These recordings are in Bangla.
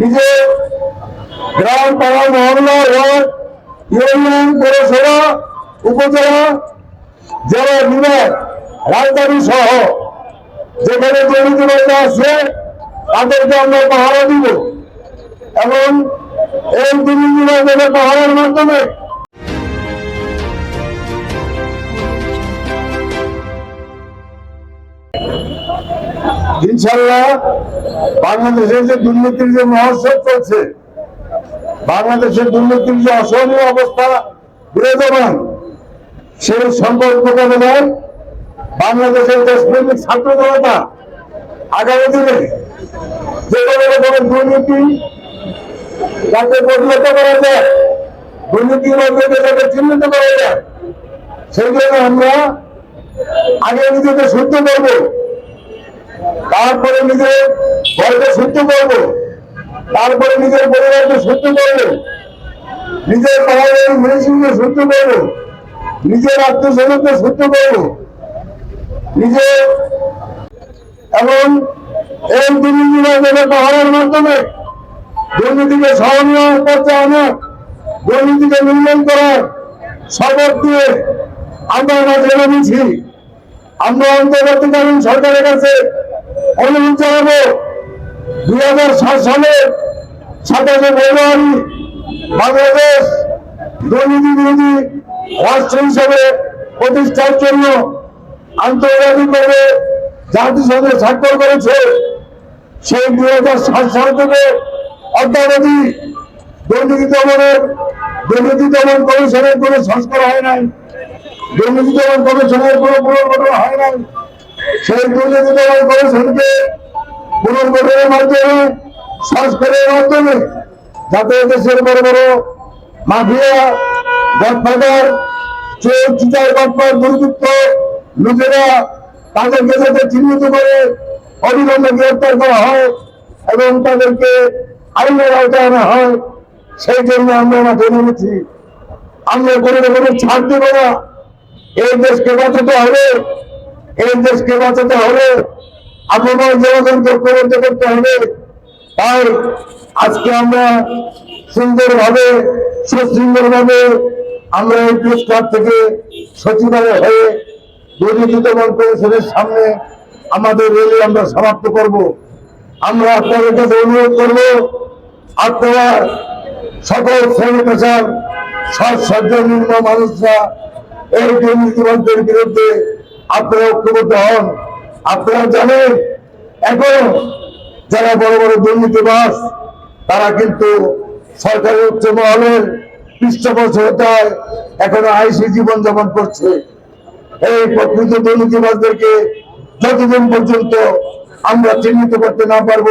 নিজে গ্রাম পাড়া মহল্লা ওয়ার্ড ইউনিয়ন, পৌরসভা, উপজেলা, জেলা বিভাগ, রাজধানী সহ যেখানে দুর্নীতিবাজ আছে, তাদেরকে আমরা পাহারা দিব। এবং এই দুর্নীতি পাহারার মাধ্যমে ইনশাল্লাহ বাংলাদেশের যে দুর্নীতির যে মহোৎসব চলছে, বাংলাদেশের দুর্নীতির যে অসহনীয় অবস্থা বিরাজমান, সেই সম্পর্ক মোকাবেলায় বাংলাদেশের দেশপ্রেমিক ছাত্র জনতা আগামী দিনে যে কোনো রকমের দুর্নীতি যাতে পরিণত করা যায় মধ্যে যাতে চিহ্নিত করা যায়, সেই জন্য আমরা আগে নিজেকে শুদ্ধ করব। তারপরে নিজের ঘরকে শুদ্ধ করব। তারপরে নিজের পরিবারকে শুদ্ধ করব। নিজের পাহাড়ের মেশিনকে শুদ্ধ করব। নিজের আত্মীয় স্বজনকে শুদ্ধ করব। নিজে এবং এই দুর্নীতি পাহাড়ের মাধ্যমে দুর্নীতিকে সহনীয় পর্যায়ে আনা, দুর্নীতিকে নির্মূল করার শপথ দিয়ে আমরা মাঝে নেমেছি আমরা অন্তর্বর্তীকালীন সরকারের কাছে অনুরোধ জানাব দুই হাজার সাত সালের সাতাশে ফেব্রুয়ারি বাংলাদেশ দুর্নীতি বিরোধী রাষ্ট্র হিসেবে প্রতিষ্ঠার জন্য আন্তর্জাতিকভাবে জাতিসংঘে স্বাক্ষর করেছে। সেই দুই হাজার সাত সাল থেকে অদ্যাবধি দুর্নীতি দমনের, দুর্নীতি দমন কমিশনের কোনো সংস্কার হয় নাই। দুর্নীতি দমন কমিশনের কোনো পুনর্গঠন হয় নাই। সেই দুর্নীতি দমন কমিশনকে পুনর্গঠনের মাধ্যমে, সংস্কারের মাধ্যমে, যাতে দেশের বড় বড় মাফিয়া, গডফাদার, চোর, চিটার গডফার দুর্বৃত্ত লোকেরা তাদেরকে যাতে চিহ্নিত করে, অবিলম্বে গ্রেপ্তার করা হয় এবং তাদেরকে আইনের আওতায় আনা হয়, সেই জন্য আমরা মাঠে নেমেছি আমরা কোনো রকমের ছাড় দেব না। এই দেশকে বাঁচাতে হবে। এই দেশকে বাঁচাতে হবে আপনার জনগণকে ঐক্যবদ্ধ করতে হবে। তাই আজকে আমরা সুন্দরভাবে, সুশৃঙ্খলভাবে আমরা এই প্রেস ক্লাব থেকে সচিবালয় হয়ে দুর্নীতি দমন কমিশনের সামনে আমাদের রেলি আমরা সমাপ্ত করব। আমরা আপনাদের কাছে অনুরোধ করব, আপনারা সকল শ্রেণি পেশার সৎ সহ্য নিম্ন মানুষরা এই দুর্নীতিবাদদের বিরুদ্ধে আপনারা ঐক্যবদ্ধ হন। আপনারা জানেন, এখন যারা বড় বড় দুর্নীতিবাস তারা কিন্তু সরকারি উচ্চ মহলের পৃষ্ঠপোষকতায় এখনও আইসি জীবন যাপন করছে। এই প্রকৃত দুর্নীতিবাদদেরকে যতদিন পর্যন্ত আমরা চিহ্নিত করতে না পারব,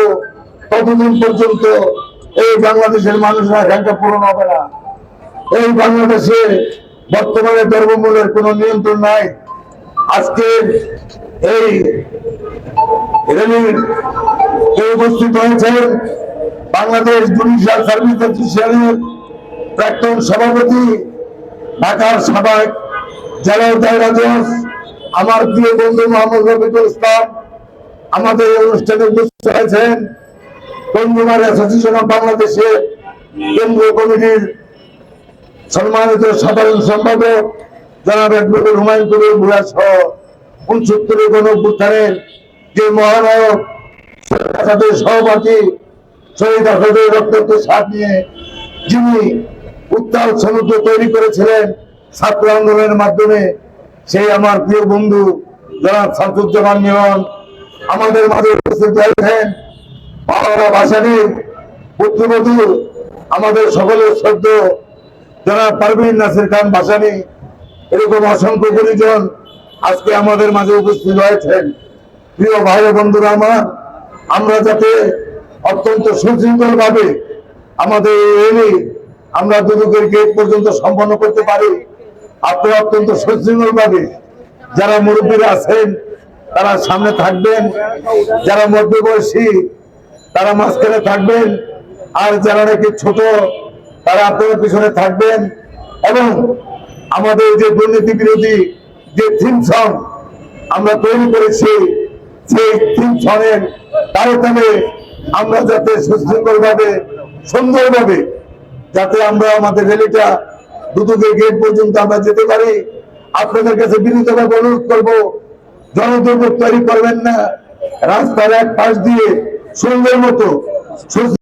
ততদিন পর্যন্ত এই বাংলাদেশের মানুষের আকাঙ্ক্ষা পূরণ হবে না। এই বাংলাদেশে বর্তমানে দ্রব্যমূল্যের কোনো নিয়ন্ত্রণ নাই। আজকে এই উপস্থিত হয়েছেন বাংলাদেশ জুডিশিয়াল সার্ভিস অ্যাসোসিয়েশনের প্রাক্তন সভাপতি ঢাকার সাবেক জেলা আমার প্রিয় বন্ধু মোহাম্মদ রফিকুল ইসলাম, আমাদের এই অনুষ্ঠানে উপস্থিত হয়েছেন কনজিউমার অ্যাসোসিয়েশন অফ বাংলাদেশের কেন্দ্রীয় কমিটির সম্মানিত সাধারণ সম্পাদক জনাব অ্যাডভোকেট হুমায়ুন কবির ভুয়া সহ উনসত্তরের গণ অভ্যুত্থানের যে মহানায়ক আসাদের সহপাঠী শহীদ আসাদের রক্তাক্ত সাথ নিয়ে যিনি উত্তাল সমুদ্র তৈরি করেছিলেন ছাত্র আন্দোলনের মাধ্যমে, সেই আমার প্রিয় বন্ধু জনাব শামসুজ্জামান মিলন আমাদের মাঝে উপস্থিত হয়েছেন বাংলা ভাষানীর পুত্রবধূ আমাদের সকলের শ্রদ্ধ জনাব পারভিন নাসির খান ভাসানী। এরকম অসংখ্য পরিজন আজকে আমাদের মাঝে উপস্থিত হয়েছেন। প্রিয় ভাই বন্ধুরা আমার, আমরা যাতে অত্যন্ত সুশৃঙ্খল ভাবে আমাদের রেলি আমরা দুদকের গেট পর্যন্ত সম্পন্ন করতে পারি। আপনারা অত্যন্ত সুশৃঙ্খল ভাবে যারা মুরব্বীরা আছেন, তারা সামনে থাকবেন। যারা মধ্যবয়সী, তারা মাঝখানে থাকবেন। আর যারা নাকি ছোট, তারা আপনাদের পিছনে থাকবেন। এবং আমাদের যে দুর্নীতি বিরোধী যে থিম সং আমরা তৈরি করেছি, সেই থিম তালে তালে আমরা যাতে সুশৃঙ্খল সুন্দরভাবে যাতে আমরা আমাদের র্যালিটা দুদকের গেট পর্যন্ত আমরা যেতে পারি, আপনাদের কাছে বিনীতভাবে অনুরোধ করব, জনদুর্ভোগ তৈরি করবেন না। রাস্তার এক পাশ দিয়ে সুন্দর মতো, সুস্থ